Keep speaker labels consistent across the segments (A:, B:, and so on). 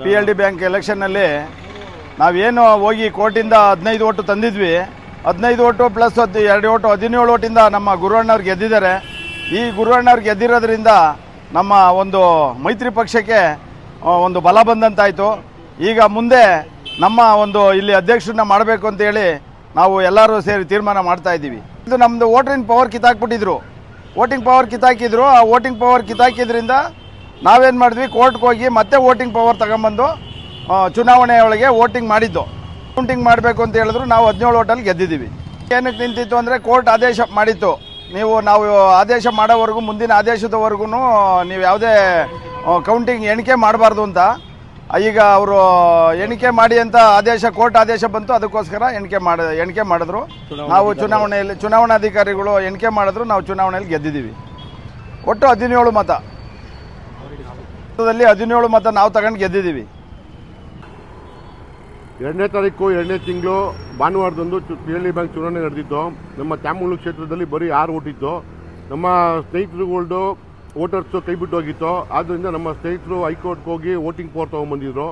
A: P L D bank ಎಲೆಕ್ಷನ್ನಲ್ಲಿ ನಾವೇನು ಹೋಗಿ ಕೋರ್ಟಿಂದ ಹದಿನೈದು ಓಟು ತಂದಿದ್ವಿ. ಹದಿನೈದು ಓಟು ಪ್ಲಸ್ ಹತ್ತು ಎರಡು ಓಟು ಹದಿನೇಳು ಓಟಿಂದ ನಮ್ಮ ಗುರುವಣ್ಣವ್ರು ಗೆದ್ದಿದ್ದಾರೆ. ಈ ಗುರುವಣ್ಣವ್ರು ಗೆದ್ದಿರೋದ್ರಿಂದ ನಮ್ಮ ಒಂದು ಮೈತ್ರಿ ಪಕ್ಷಕ್ಕೆ ಒಂದು ಬಲ ಬಂದಂತಾಯಿತು. ಈಗ ಮುಂದೆ ನಮ್ಮ ಒಂದು ಇಲ್ಲಿ ಅಧ್ಯಕ್ಷರನ್ನ ಮಾಡಬೇಕು ಅಂತೇಳಿ ನಾವು ಎಲ್ಲರೂ ಸೇರಿ ತೀರ್ಮಾನ ಮಾಡ್ತಾ ಇದ್ದೀವಿ. ಇದು ನಮ್ಮದು ವೋಟಿಂಗ್ ಪವರ್ ಕಿತ್ತಾಕ್ಬಿಟ್ಟಿದ್ರು. ವೋಟಿಂಗ್ ಪವರ್ ಕಿತ್ತಾಕಿದ್ರು. ಆ ವೋಟಿಂಗ್ ಪವರ್ ಕಿತ್ತಾಕಿದ್ರಿಂದ ನಾವೇನು ಮಾಡಿದ್ವಿ ಕೋರ್ಟ್ಗೆ ಹೋಗಿ ಮತ್ತೆ ವೋಟಿಂಗ್ ಪವರ್ ತಗೊಂಬಂದು ಚುನಾವಣೆಯೊಳಗೆ ವೋಟಿಂಗ್ ಮಾಡಿದ್ದು. ಕೌಂಟಿಂಗ್ ಮಾಡಬೇಕು ಅಂತ ಹೇಳಿದ್ರು ನಾವು ಹದಿನೇಳು ಓಟಲ್ಲಿ ಗೆದ್ದಿದ್ದೀವಿ. ಏನಕ್ಕೆ ನಿಂತಿತ್ತು ಅಂದರೆ ಕೋರ್ಟ್ ಆದೇಶ ಮಾಡಿತ್ತು. ನೀವು ನಾವು ಆದೇಶ ಮಾಡೋವರೆಗೂ ಮುಂದಿನ ಆದೇಶದವರೆಗೂ ನೀವು ಯಾವುದೇ ಕೌಂಟಿಂಗ್ ಎಣಿಕೆ ಮಾಡಬಾರ್ದು ಅಂತ. ಈಗ ಅವರು ಎಣಿಕೆ ಮಾಡಿ ಅಂತ ಆದೇಶ ಕೋರ್ಟ್ ಆದೇಶ ಬಂತು ಅದಕ್ಕೋಸ್ಕರ ಎಣಿಕೆ ಮಾಡ ಎಣಿಕೆ ಮಾಡಿದ್ರು. ನಾವು ಚುನಾವಣೆಯಲ್ಲಿ ಚುನಾವಣಾಧಿಕಾರಿಗಳು ಎಣಿಕೆ ಮಾಡಿದ್ರು ನಾವು ಚುನಾವಣೆಯಲ್ಲಿ ಗೆದ್ದಿದ್ದೀವಿ. ಒಟ್ಟು ಹದಿನೇಳು ಮತ. ದಲ್ಲಿ ಹದಿನೇಳು ಮತ ನಾವು ತಗೊಂಡು ಗೆದ್ದಿದ್ದೀವಿ.
B: ಎರಡನೇ ತಾರೀಕು ಎರಡನೇ ತಿಂಗಳು ಭಾನುವಾರದಂದು ಪಿ ಎಲ್ ಡಿ ಬ್ಯಾಂಕ್ ಚುನಾವಣೆ ನಡೆದಿತ್ತು. ನಮ್ಮ ಚಾಮುಳ್ಳು ಕ್ಷೇತ್ರದಲ್ಲಿ ಬರೀ ಆರು ಓಟಿತ್ತು ನಮ್ಮ ಸ್ನೇಹಿತರುಗಳ್ದು ವೋಟರ್ಸು ಕೈ ಬಿಟ್ಟು ಹೋಗಿತ್ತು. ಆದ್ದರಿಂದ ನಮ್ಮ ಸ್ನೇಹಿತರು ಹೈಕೋರ್ಟ್ಗೆ ಹೋಗಿ ವೋಟಿಂಗ್ ಪವರ್ ತೊಗೊಂಬಂದಿದ್ರು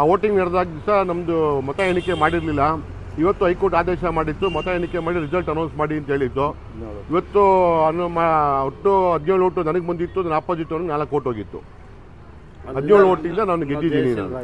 B: ಆ ವೋಟಿಂಗ್ ನಡೆದಾಗ ದಿವಸ ನಮ್ಮದು ಮತ ಎಣಿಕೆ ಮಾಡಿರಲಿಲ್ಲ. ಇವತ್ತು ಹೈಕೋರ್ಟ್ ಆದೇಶ ಮಾಡಿತ್ತು. ಮತ ಎಣಿಕೆ ಮಾಡಿ ರಿಸಲ್ಟ್ ಅನೌನ್ಸ್ ಮಾಡಿ ಅಂತ ಹೇಳಿದ್ದು ಇವತ್ತು ಒಟ್ಟು ಹದಿನೇಳು ಓಟು ನನಗೆ ಬಂದಿತ್ತು. ನನ್ನ ಅಪೋಸಿಟ್ ಅವ್ರಿಗೆ ನಾಲ್ಕು ಓಟ್ ಹೋಗಿತ್ತು. ಹದಿನೇಳು ಓಟಿಂದ ನಾನು ಗೆದ್ದಿದ್ದೀನಿ ನಾನು.